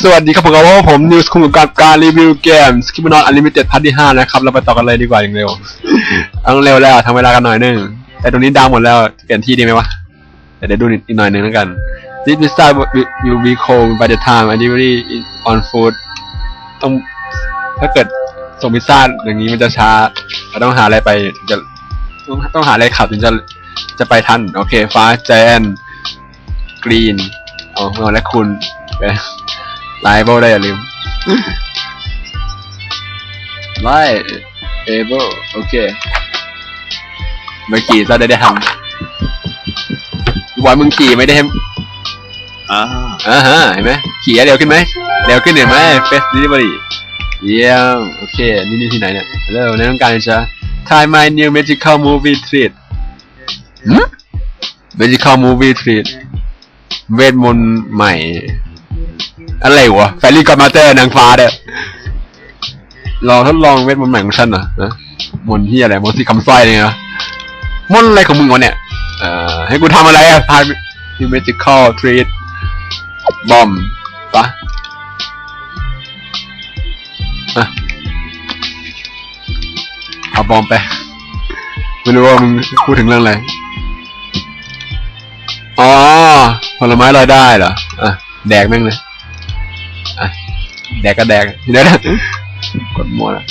สวัสดีครับผมกับผมนิวส์คุงกับการรีวิวเกมสกิปนอนอลิมิเต็ดพาร์ทที่ห้านะครับ เราไปต่อกันเลยดีกว่าอย่างเร็วเอาเร็วแล้วทำเวลากันหน่อยนึง แต่ตรงนี้ดังหมดแล้วเปลี่ยนที่ดีไหมวะแต่เดี๋ยวดูอีกหน่อยนึงแล้วกัน This pizza will be cold by the time I delivery on food ต้องถ้าเกิดส่งพิซซ่าอย่างนี้มันจะช้าเราต้องหาอะไรไปถึงจะต้องต้องหาอะไรขับถึงจะจะไปทัน โอเคฟ้าแจนกรีนเอาเอาและคุณ ไปไลเบิลได้อย่าลืมไลเอเบิลโอเค เมื่อกี้จะได้ได้ทำวันมึงขี่ไม่ได้ให้อ่าอ่าฮะเห็นไหมขี่เร็วขึ้นไหมเร็วขึ้นเห็นไหมเฟสดิลิเวอรี่เยี่ยมโอเค นี่นี่ที่ไหนเนี่ยเร็วในต้องการจะ Try my new magical movie treat หืม magical movie treat เวทมนต์ใหม่ อะไรวะแฟรี่กอดมาเตอร์นางฟ้าเด้อลองทดลองเวทมนต์ใหม่ของฉันเหรอนะมนที่อะไรมนต์สีคำสร้อยเนี่ยนะมนต์อะไรของมึงวะเนี่ยเอ่อให้กูทำอะไรอะทาย magical treat บอมปะอะเอาบอมไป ไม่รู้ว่ามึงพูดถึงเรื่องอะไรอ๋อผลไม้ลอยได้เหรอ อะ แดกแม่งเลย แดกก็แดกเดี๋ยวนะกดมัวละ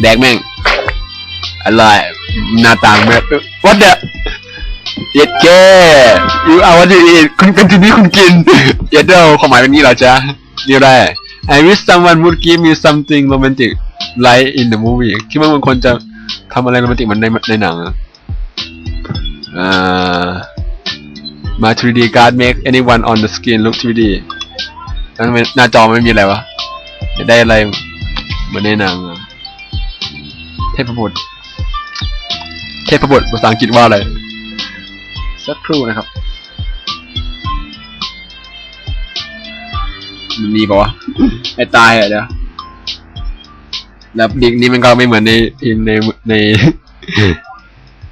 แดกแม่งอะไรหน้าต่างแม่ง what the เย็ดแกยูเอาวันที่คุณเป็นที่นี้คุณกินเย็ดเดลความหมายเป็นนี้เหรอจ๊ะเรียกได้ I wish someone would give me something romantic like in the movie คิดว่าบางคนจะทำอะไรโรแมนติกมันในในหนังอ่า My 3D card make anyone on the screen look 3D แล้วทำไมหน้าจอไม่มีอะไรวะจะได้อะไรเหมือนในหนังอะเทพบุตรเทพบุตรภาษาอังกฤษว่าอะไร สักครู่นะครับ มันมีปะวะไอ้ตายอะเดี๋ยวแล้วดิงนี้มันก็ไม่เหมือนในพิมพ์ในใน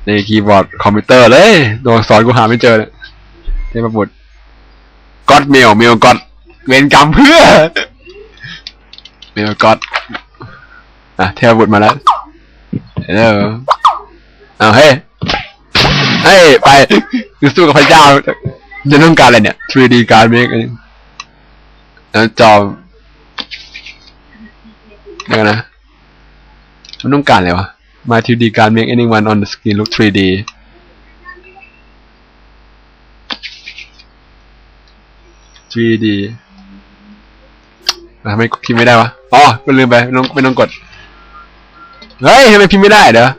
ในคีย์บอร์ดคอมพิวเตอร์เลย ตัวอักษรกูหาไม่เจอเลยเทพบุตรก็อดเมลเมลก็อด เวรกรรมเพื่อเมลก็อดอะเทพบุตรมาแล้วเออเอาเฮ้ยเฮ้ยไปคือสู้กับพระเจ้า จะต้องการอะไรเนี่ย 3D การเมกแล้วจอเดี๋ยวนะมันต้องการอะไรวะ My 3D การ make anyone on the screen look 3D 3D ทำไมพิมพ์ไม่ได้วะอ๋อก็ลืมไปไม่ต้องไม่ต้องกดเฮ้ยทำไมพิมพ์ไม่ได้เดี๋ยว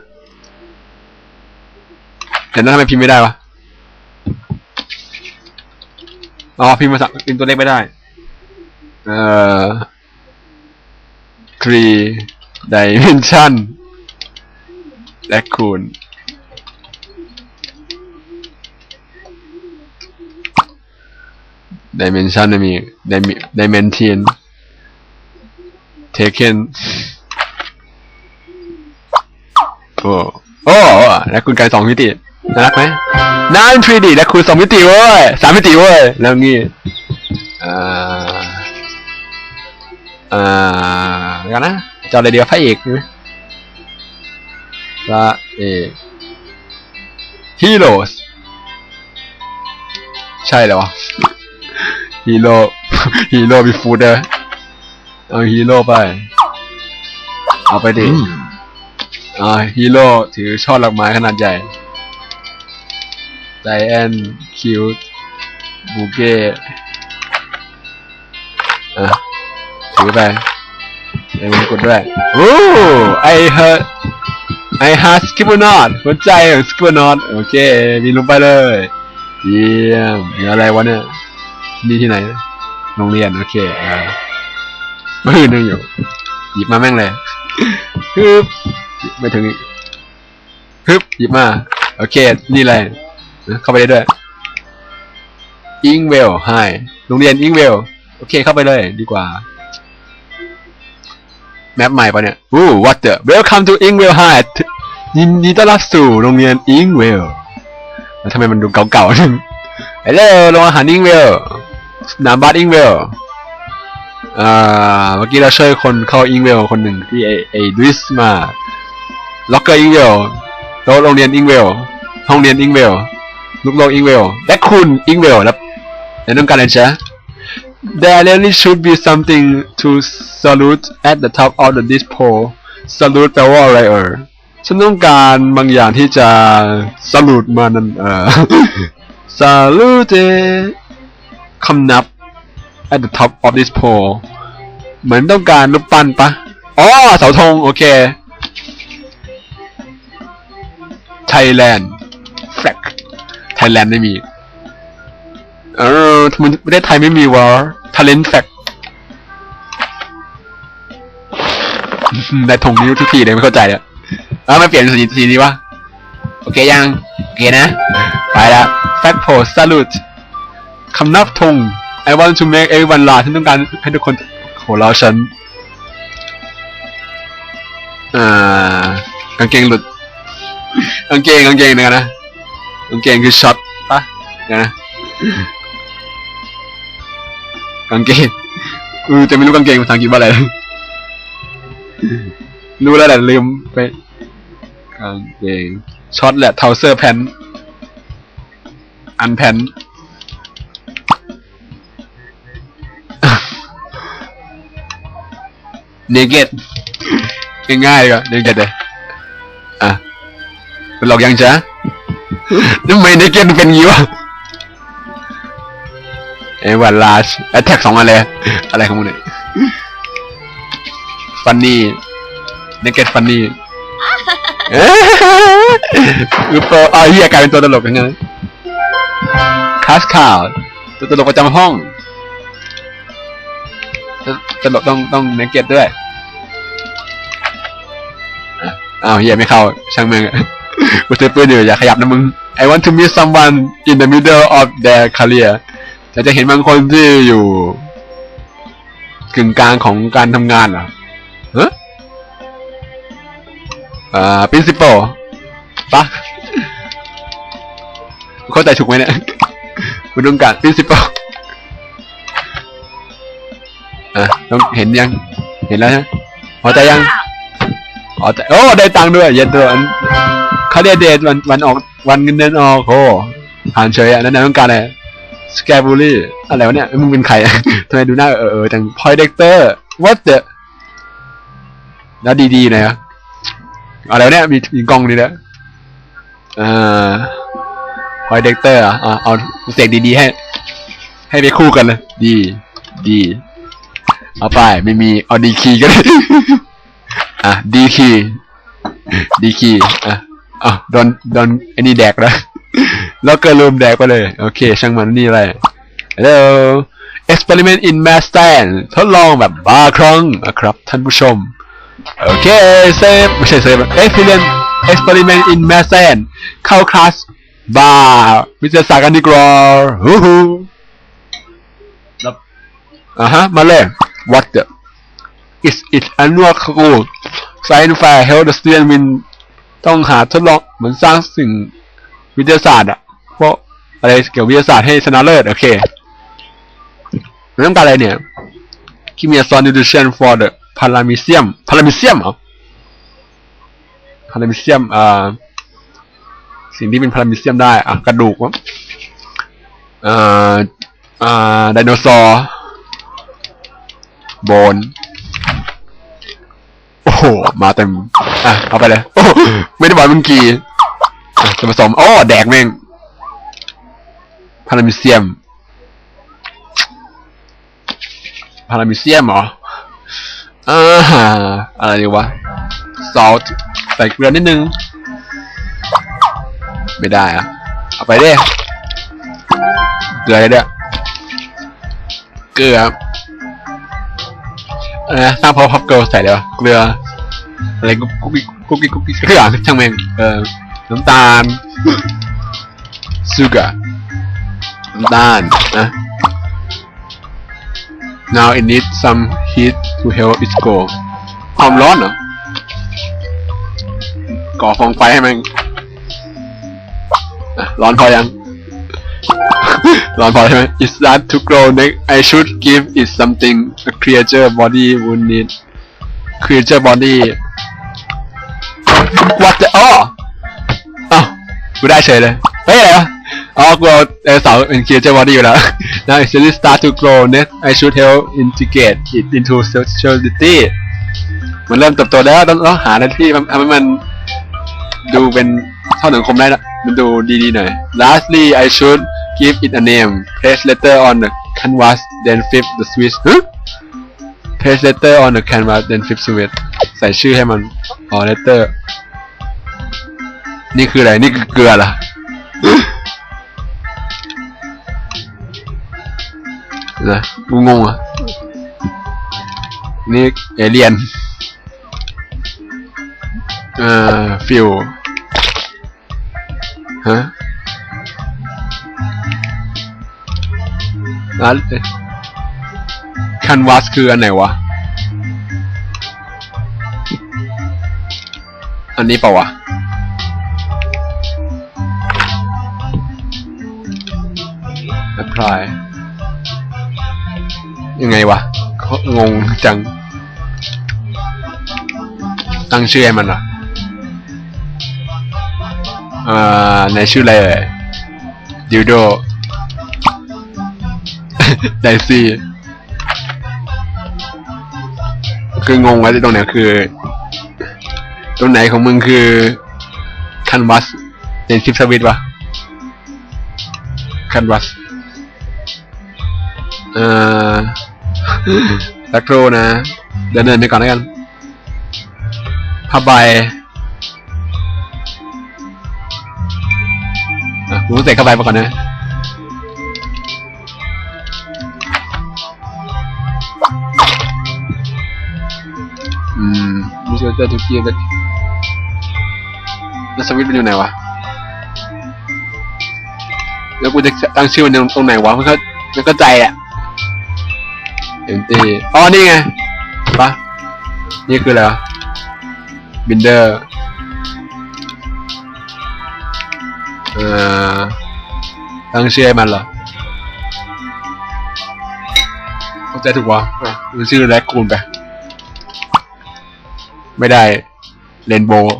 เห็นแล้วทำไมพิมพ์ไม่ได้วะอ๋อพิมพ์ภาษาพิมพ์ตัวเลขไม่ได้ เอ่อ three dimension และคูณ dimension ไม่มี Dim- dimension taken โอ้โอ้และคุณกายสองมิติน่ารักไหมน่า 3D และคุณสองมิติเว้ยสามมิติเว้ยแล้วงี้อ่าอ่าเดี๋ยวกันนะจออะไรเดียวพระเอกใช่ไหมพระเอกฮีโร่ใช่แล้ววะฮีโร่ฮีโร่มีฟูดเลย เอาฮีโร่ไป เอาไปดิอ่าฮีโร่ถือช่อดอกไม้ขนาดใหญ่ไ i แอนคิวบูเก้อะถือไปไอ้มงกุฎด้วยโอ้ไอเฮอไอฮาสกิปนอตหัวใจของสกิปนอตโอเคมีลงไปเลยเยี่ยมมีอะไรวะเนี่ยนี่ที่ไหนนะโรงเรียน โอเคอ่า มือหนึงอยู่ หยิบมาแม่งเลยฮึบไม่ถึงอีกฮึบหยิบมา โอเค นี่เลยนะเข้าไปได้ด้วยอิงเวลไฮโรงเรียนอิงเวลโอเค เข้าไปเลย ดีกว่า แมปใหม่ปะเนี่ยอู้ what the welcome to Ingwell High ยินดีต้อนรับสู่โรงเรียน Ingwell แล้วทำไมมันดูเก่าๆนึงฮัลโหลโรงอาหาร Ingwell สนามบาสอิงเวล อ่าเมื่อกี้เราช่วยคนเข้าอิงเวลคนหนึ่งที่ไอไอดุสมาล็อกเกอร์อิงเวลโต๊ะโรงเรียนอิงเวลห้องเรียนอิงเวลลูกโลกอิงเวลและคุณอิงเวลครับในต้องการอะไรจ๊ะ There really should be something to salute at the top of the dispo salute แปลว่าอะไรเออฉันต้องการบางอย่างที่จะ salute มันเออ salute คำนับ at the top of this pole เหมือนต้องการรูปปั้นปะอ๋อเสาธงโอเค Thailand flag Thailand ไม่มี เออทำไมประเทศไทยไม่มีวะ talent flag ได้ธงนี้ทุกทีเลยไม่เข้าใจเลยเอ้าม่เปลี่ยนสีสีนี้วะโอเคยัง โอเคนะ ไปละ flag pole salute คำนับธง I want to make everyone laugh ฉันต้องการให้ทุกคนหัวเราะฉัน อ่ากางเกงหลุดกางเกงกางเกงนะนะกางเกงคือช็อตปะนะกางเกงเออจะไม่รู้กางเกงภาษาอังกฤษว่าอะไรรู้แล้วแหละลืมไปกางเกงช็อตแหละเทาเซอร์แพนอันแพน เนเกตง่ายๆเลยเนเกตเลยอะเป็นหลอกยังจ๊ะทำไมเนเกตเป็นงี้วะเอวันลาชแอทแท็กสองอันเลยอะไรของมึงเนี่ยฟันนี่เนเกตฟันนี่อือเปอร์อ๋อเฮียกลายเป็นตัวตลกยังไงคาสข่าวตัวตลกประจำห้อง ตลกต้องต้องเนเก็ตด้วยอ้าวเฮียไม่เข้า ช่างแม่งกูซื้อปืนอยู่อย่าขยับนะมึง I want to meet someone in the middle of their career แต่จะเห็นบางคนที่อยู่กึ่งกลางของการทำงานเหรอฮะอ่า principal ปะเข้าใจถูกไหมเนี่ยคุณต้องการ principal อะต้องเห็นยัง เห็นแล้วใช่ไหมพอใจยังอ๋อแต่โอ้ได้ตังค์ด้วย เย็นตัวอันเขาเรียกเดทวันวันออกวันเงินเดือนออกโอ้ผ่านเฉยอะนั่นนะต้องการอะไรสแกบูลี่อะไรวะเนี่ยมึงเป็นใครอะทำไมดูหน้าเออเออจังพอยเด็กเตอร์ what the แล้วดีๆหน่อยอะอะไรวะเนี่ยมีมีกล้องนี่นะเอ่าพอยเด็กเตอร์อะอะเอาเสกดีๆให้ ให้ไปคู่กันเลยดีดี เอาไปไม่มีเอาดีคีก็ได้อะดีคีดีคีอะอะโดนโดนไอ้นี่แดกแล้วแล้วก็ลืมแดกไปเลย โอเค ช่างมันนี่อะไร Hello experiment in math stand ทดลองแบบบาร์ครั้งนะครับท่านผู้ชม โอเคเซฟไม่ใช่เซฟ experiment experiment in math stand เข้าคลาสบาร์วิทยาศาสตร์กันดีกว่าฮู้ฮู้อะฮะ มาเลย what the is it annual school science fair held the student win ต้องหาทดลองเหมือนสร้างสิ่งวิทยาศาสตร์อะเพราะอะไรเกี่ยวกับวิทยาศาสตร์ให้ชนะเลิศโอเคมันต้องการอะไรเนี่ย Give me a solution for the paramecium paramecium เหรอ paramecium อ่าสิ่งที่เป็น paramecium ได้ อะ กระดูกอ่าอ่าไดโนเสาร์ โบน โอ้โห มาเต็ม อะ เอาไปเลย โอ้ไม่ได้บอกมึงกี่จะผสมโอ้แดกแม่งพารามิเซียมพารามิเซียมเหรออ่าอะไรดีวะ salt ใส่เกลือนิดนึง ไม่ได้อะเอาไปดิเกลือเด้เกลือ เอะไรนะสร้างพอพับเกิลใส่เลยวะเกลืออะไรกุ๊กกุ๊กกุ๊กกุ๊กกุ๊กทุกอย่างช่างแม่งเออน้ำตาลซูกาน้ำตาลนะ now it needs some heat to help it go ความร้อนเหรอก่อฟองไฟให้มันร้อนพอยัง ร้อนพอใช่ไหม It start to grow next I should give it something a creature body would need creature body what the อ๋ออ้าวกูได้เฉยเลย เฮ้ยอะไรวะอ๋อกูเอาเออเสาเป็น creature body อยู่แล้ว Now it should start to grow next I should help integrate it into sociality มันเริ่มเติบโตแล้วต้องต้องหาหน้าที่ทำให้มันดูเป็นเข้าสังคมได้นะมันดูดีๆหน่อย Lastly I should give it a name place letter on the canvas then flip the switch ฮะ place letter on the canvas then flip switch ใส่ชื่อให้มันอ๋อ letter นี่คืออะไร นี่คือเกลือเหรอนะกูงงอะ นี่เอเลียน เอ่อฟิวฮะ ร้านคันวาสคืออันไหนวะ อันนี้เปล่าวะ apply ยังไงวะ งงจัง ตั้งชื่อให้มันเหรอเอ่อในชื่ออะไรเอ่ยดิวโด ไดซี่ คืองงว่าที่ตรงไหนคือ ตรงไหนของมึงคือคันวัสเป็นชิปสวิตวะคันวัสเอ่อสักครู่นะเดินเดินไปก่อนแล้วกันผ้าใบอะกูต้องเสกเข้าไปมาก่อนนะ มมูสเตอร์ทุกทีแล้วแล้วสวิตช์มันอยู่ไหนวะแล้วกูจะตั้งชื่อมันตรงไหนวะมันก็มันก็ใจอะเอ็มตีอ๋อนี่ไงปะนี่คืออะไรบินเดอร์เอ่อตั้งชื่อให้มันเหรอเข้าใจถูกวะมันชื่อแรคคูนไป ไม่ได้เรนโบว์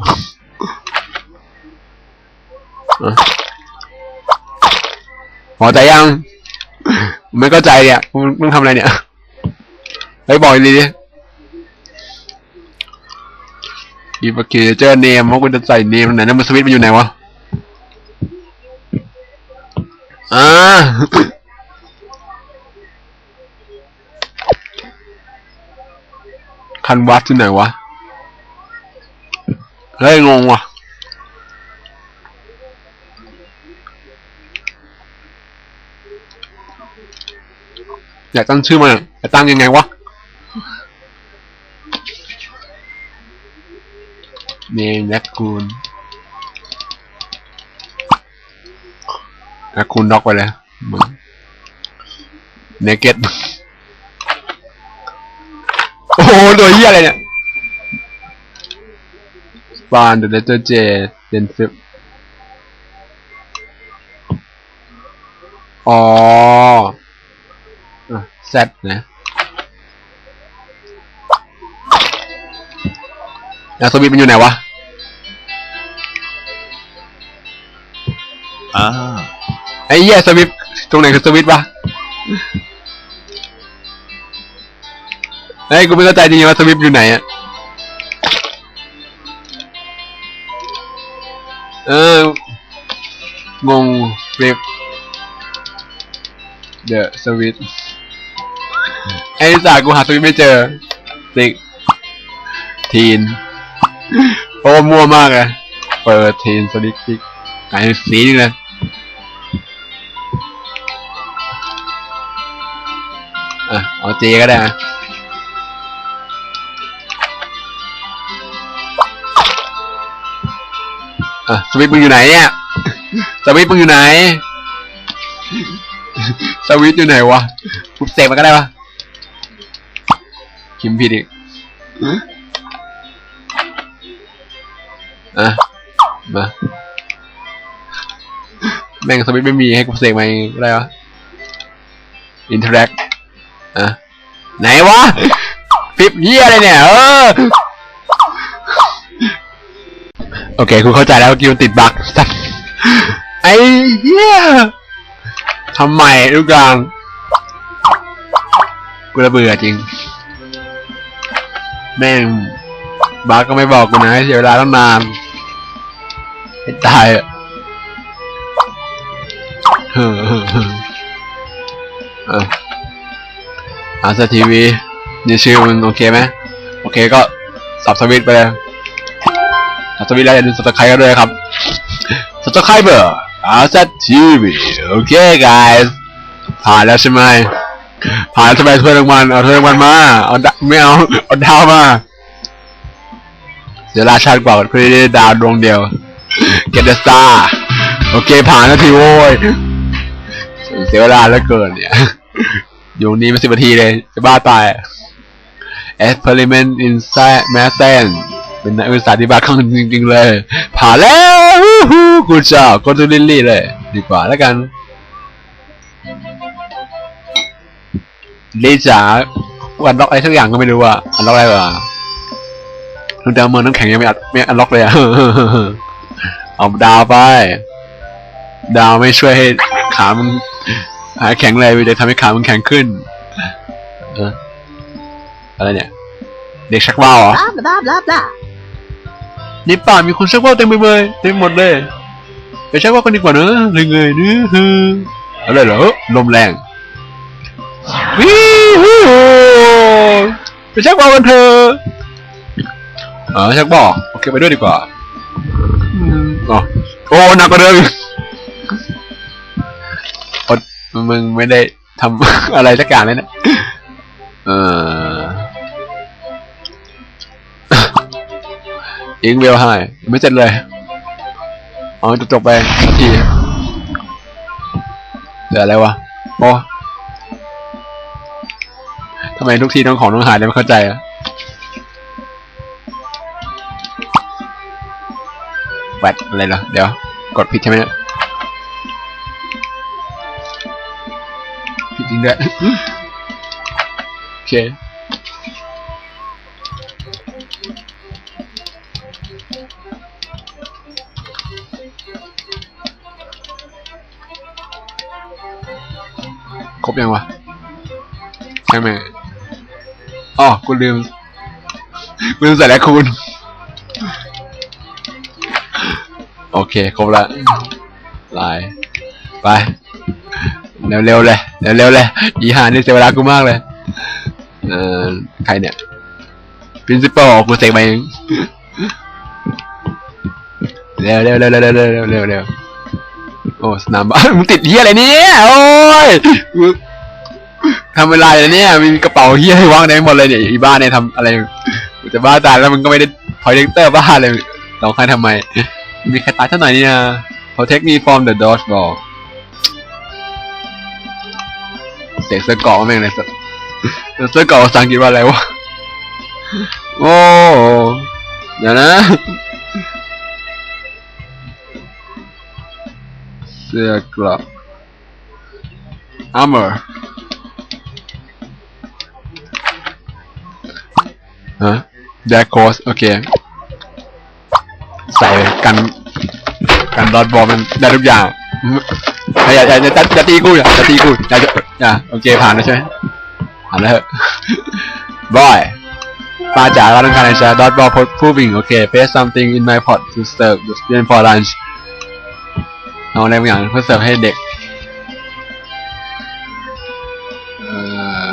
พอใจยังไม่เข้าใจเนี่ยมึงมึงทำอะไรเนี่ยเฮ้ยบอกดีดิอีโอเคเจอเนมว่ากูจะใส่เนมไหนนะมันสวิตมันอยู่ไหนวะอ่าคันวัดที่ไหนวะ เฮ้ยงงว่ะอยากตั้งชื่อมันอะจะตั้งยังไงวะ เนมแลกคูนแลกคูนน็อกไปเลยมึงเนเก็ตโอ้โหตัวเหี้ยอะไรเนี่ย Spawn the letter J then flip อ๋ออะ Z นะแล้วสวิตช์มันอยู่ไหนวะ อ่า ไอ้เหี้ยสวิตช์ตรงไหนคือสวิตช์วะเฮ้ยกูไม่เข้าใจจริงๆว่าสวิตช์อยู่ไหนอะ เออ งงฟลิปเดอะสวิตไอ้สากูหาสวิตไม่เจอติกทีนโอ้มั่วมากเลยเปิดทีนสวิตติกไอ้สีนี่เลยอะ เอาเจก็ได้อะ อะสวิตช์มึงอยู่ไหนเนี่ยสวิตช์มึงอยู่ไหน สวิตช์อยู่ไหนวะปุ๊บเสกมันก็ได้ปะคิมผิดอีกอะมาแม่งสวิตช์ไม่มีให้กูเสกมาเองก็ได้วะ interact อะไหนวะปิบเฮียอะไรเนี่ย เออ โอเคคุณเข้าใจแล้วกี้มันติดบั๊กไอ้เหี้ยทำไมทุกอย่างกูระเบื่อจริง แม่งบั๊กก็ไม่บอกกูนะเสียเวลาตั้งนานให้ตายอะเฮ้อเฮ้อเฮ้ออะอาซาทีวีนี่ชื่อมันโอเคไหมโอเคก็สับสวิตไปเลย สวิตช์แล้วอย่าลืมสับสไครต์กันด้วยครับสับสไครต์เบอร์อาซาทีวีโอเค guys ผ่านแล้วใช่ไหมผ่านแล้วใช่ไมถ้วยรางวัลเอาถ้วยรางวัลมาเอาดาวไม่เอาเอาดาวมาเดี๋ยวราชาติกว่าคุณได้ดาวดวงเดียว get the star โอเค ผ่านแล้วทีโว้ยเสียเวลาแล้วเกินเนี่ย อยู่นี้มาสิบนาทีเลย จะบ้าตาย experiment in science math science เป็นนักวิทยาศาสตร์ที่บ้าคลั่งจริง ๆ เลย ผ่านแล้วฮู้กูชอบก็ดูลิลลี่เลย ดีกว่าแล้วกันลิจ๋าวันล็อกอะไรทุกอย่างก็ไม่รู้อะอันล็อกอะไรวะทุนดาวเมืองน้ำแข็งยังไม่อัดไม่อันล็อกเลยอะเอาดาวไป ดาวไม่ช่วยให้ขามึงหายแข็งเลยมันจะทำให้ขามึงแข็งขึ้นอะไรเนี่ย เด็กชักว่าวเหรอ blah blah blah blah. ในป่ามีคนชักว่าวเต็มไปเลยเต็มหมดเลย ไปชักว่าวกันดีกว่าเนอะเลยเงยเนื้อฮืออะไรเหรอลมแรงวิฮูไปชักว่าวกันเถอะอ๋อชักว่าวโอเคไปด้วยดีกว่าอ๋อโอ้หนักกว่าเดิมอีกอดมึงไม่ได้ทำอะไรสักอย่างเลยนะเออ อิงเวลไฮไม่เสร็จเลยอ๋อจะจบไปทีเหลืออะไรวะโอ้ทำไมทุกทีต้องของต้องหายเลยไม่เข้าใจอะแวดอะไรเหรอ เดี๋ยว กดผิดใช่ไหมเนี่ยผิดจริงด้วยโอเค ครบยังวะ ใช่ไหมอ๋อกูลืมกูลืมใส่แล้วคุณโอเค ครบละลาย ไป เร็วๆเลย เร็วๆเลยอีหานี่เสียเวลากูมากเลย เอ่อ ใครเนี่ย principal กูเสกมาเองเร็วเร็วเร็วเร็วเร็วเร็วเร็ว อ้สนามบ้านมึงติดเฮียอะไรเนี่ยโอ้ยมึงทำอะไรเนี่ยมีกระเป๋าเฮียให้วางในหมดเลยเนี่ยอีบ้าเนี่ยทำอะไรกูจะบ้าตายแล้วมึงก็ไม่ได้พอยเลกเตอร์บ้าเลยร้องไห้ทำไม มีใครตายเท่าไหร่เนี่ย protect me from the dodgeball เสียงเสื้อเกาะแม่งเลยสัสเสื้อเกาะภาษาอังกฤษว่าอะไรวะ โอ้ เดี๋ยวนะ เสื้อกรอก armor ฮะ Black Ghost โอเค ใส่กันกันดอทบอลมันได้ทุกอย่างอย่าอย่าอย่าอย่าอย่าตีกูอย่าอย่าตีกูอย่าอย่าโอเคผ่านแล้วใช่ไหมผ่านแล้วบอยมาจากร้านอาหารในชาดอทบอล proving โอเค paste something in my pot to serve the student for lunch เอาอะไรบางอย่างเพื่อเสิร์ฟให้เด็กเอ่อ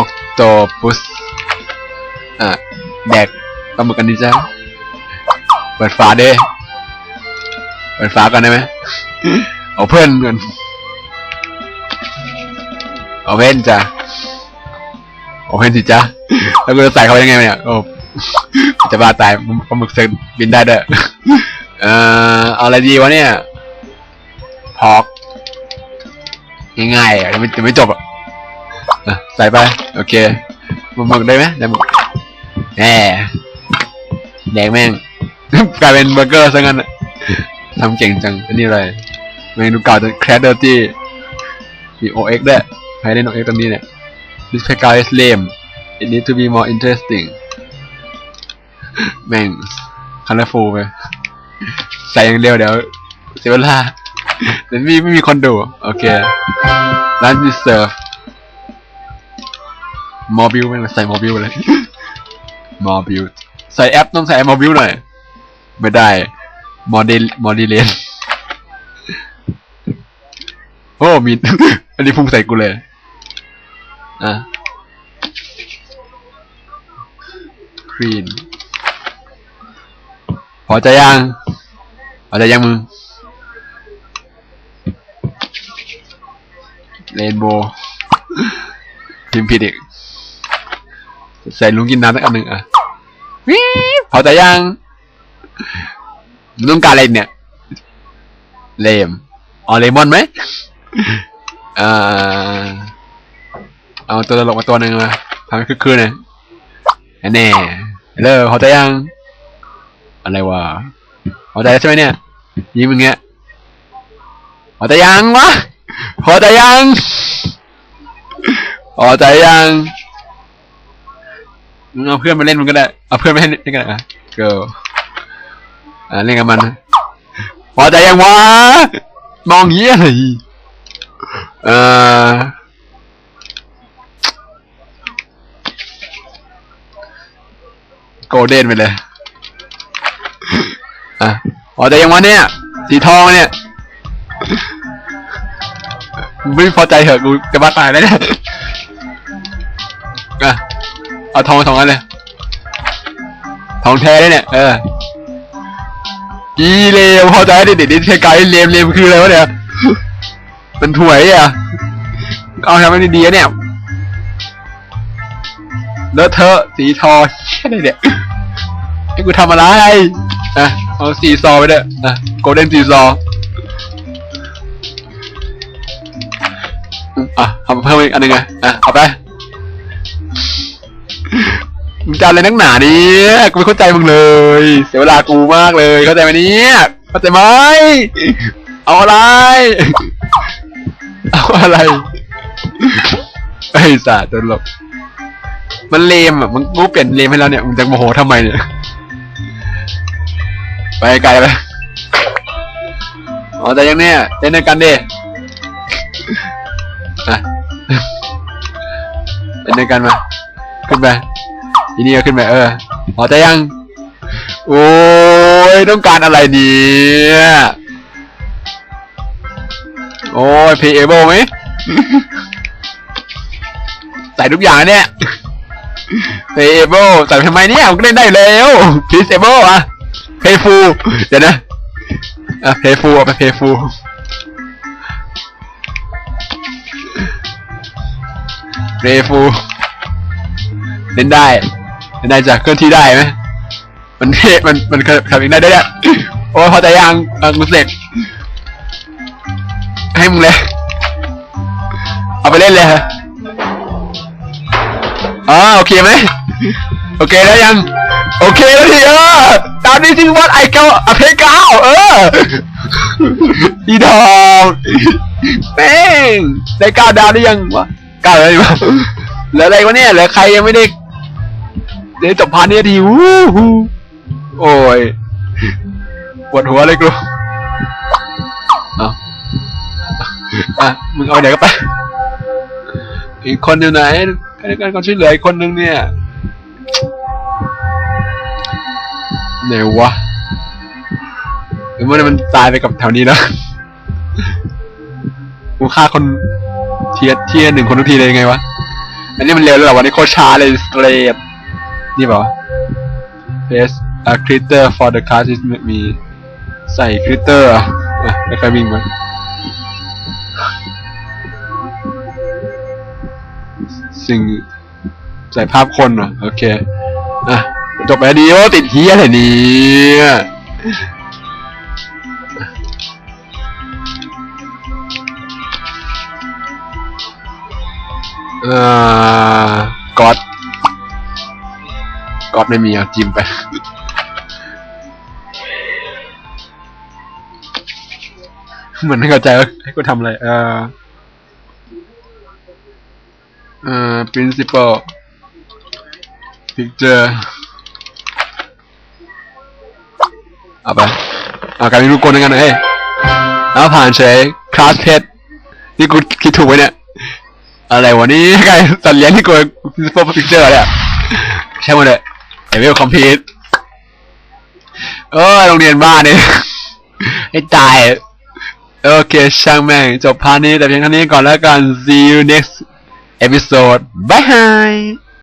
octopus อะแดกปลาหมึกกันดีจ้าเปิดฝาเด้เปิดฝากันได้ไหมเอาเพื่อนกันเอาเพื่อนจ้ะเอาเพื่อนสิจ้าแล้วกูจะใส่เขาไปยังไงเนี่ยโอ้จะบ้าตายปลาหมึกเสิร์ฟบินได้ด้วยเอ่อเอาอะไรดีวะเนี่ย พอกง่ายๆอะจะไม่จะไม่จบอะใส่ไป โอเคมึกหมึกได้ไหมได้หมึกแหมแดกแม่ง กลายเป็นเบอร์เกอร์ซะงั้นทำเก่งจังอันนี้อะไรเมนูเก่าจะแครดเดอร์ตี้มีโอเอ็กด้วยใครเล่นน้อเอ็กตรงนี้เนี่ย this guy is lame it need to be more interesting แม่ง colorful ไปใส่อย่างเดียวเดี๋ยวเสียเวลา เดี๋ยวไม่มีไม่มีคนดู โอเค ร้านที่เซิร์ฟมอบิลแม่งใส่มอบิลเลยมอบิลใส่แอปต้องใส่มอบิลหน่อย ไม่ได้ มอเดลมอดีเลนโอ้ มีอันนี้พุ่งใส่กูเลย อะครีนพอใจยังพอใจยังมึง เรนโบว์พิมพ์ผิดอีก ใส่ลุงกินน้ำสักอันหนึ่งอะวิบพอใจยังมึงต้องการอะไรเนี่ย เลมอ๋อเลมอนไหมอ่าเอาตัวตลกมาตัวหนึ่งมาทำให้คึกคืนหน่อยแน่เลิกพอใจยัง อะไรวะพอใจแล้วใช่ไหมเนี่ยยิ้มอย่างเงี้ยพอใจยังวะ พอใจยังพอใจยังมึงเอาเพื่อนมาเล่นมันก็ได้ เอาเพื่อนมาเล่นก็ได้อะเกิร์อ่าเล่นกับมันพอใจยังวะ มองเหี้ยอะไรเอ่อโกลเด้นไปเลย อะพอใจยังวะเนี่ย สีทองเนี่ย ไม่พอใจเหอะกูจะบ้าตายแล้วเนี่ยอะเอาทองมาสองอันเลยทองแท้เลยเนี่ย เอออีเลวพอใจดิเด็ดดิใช้ไกด์เลมเลมคืออะไรวะเนี่ยมันถวยอะเอาทำให้ดีๆนะเนี่ยเลอะเทอะสีทองแค่ไหนเนี่ยให้กูทำอะไรอะเอาสีซอไปด้วยอะโกลเด้นสีซอ อะเอาเพิ่มอีกอันหนึ่งไงอะเอาไปมึงจะเอาอะไรนักหนาเนี่ยกูไม่เข้าใจมึงเลย เสียเวลากูมากเลย เข้าใจไหมเนี่ยเข้าใจไหมเอาอะไร เอาอะไรไอ้สัตว์โดนหลบมันเลมอะมึงกูเปลี่ยนเลมให้แล้วเนี่ยมึงจะโมโหทำไมเนี่ย ไปไกลไปอ๋อแต่ยังเนี่ยเล่นด้วยกันดิอะ เล่นด้วยกันมาขึ้นไปทีนี้ก็ขึ้นไปเออพอใจยัง โอ้ยต้องการอะไรเนี่ยโอ้ย payable ไหมใส่ทุกอย่างเนี่ย payable ใส่ทำไมเนี่ยผมก็เล่นได้แล้ว disable อะ payful เดี๋ยวนะอะ payful เอาไป payful payful เรฟูเล่นได้เล่นได้จากเคลื่อนที่ได้ไหมมันเทมันมันทำเองได้ได้เนี่ยโอ้ยพอใจยังอะกูเสร็จให้มึงเลยเอาไปเล่นเลยฮะอ๋อโอเคไหมโอเคแล้วยัง โอเคแล้วทีเออตามนี้ที่วัดไอเก้าอเพเก้าเออดีดอกแม่งได้เก้าดาวได้ยังวะ เก้าเลยวะเหลืออะไรวะเนี่ยเหลือใครยังไม่ได้เดี๋ยวจบพาร์ทนี้ทีวู้ฮู้โอ้ยปวดหัวเลยกูเอาอะมึงเอาไปไหนก็ไป อีกคนอยู่ไหนการการคนช่วยเหลืออีกคนนึงเนี่ยไหนวะหรือว่ามันตายไปกับแถวนี้นะกูฆ่าคนเทียเทียหนึ่งคนทุกทีเลยยังไงวะ อันนี้มันเร็วเลยเหรอวันนี้โคตรช้าเลยสเตรทนี่เปล่าวะ Yes a critter for the class is มีใส่ critter อะอะไม่ค่อยวิ่งมาสิ่งใส่ภาพคนเหรอโอเค อะ จบไปแล้วดีโอ้ติดเฮียอะไร เนี่อ่ากอดกอดไม่มีอะจิ้มไป เหมือนไม่เข้าใจว่าให้กูทำอะไร เออเอ่อ principal picture เอาไปเอากลายเป็นรูปกลด้วยกันนะเฮ้ยเอาผ่านเฉยคลาสเพชนี่กูคิดถูกไหมเนี่ย อะไรวะนี่ใครสัตว์เลี้ยงที่กู principal picture เนี่ยใช่หมดเลยเอเวลคอมพิวเออโรงเรียนบ้านเนี่ยให้ตายโอเค ช่างแม่ง จบพาร์ทนี้แต่เพียงเท่านี้ก่อนแล้วกัน see you next episode bye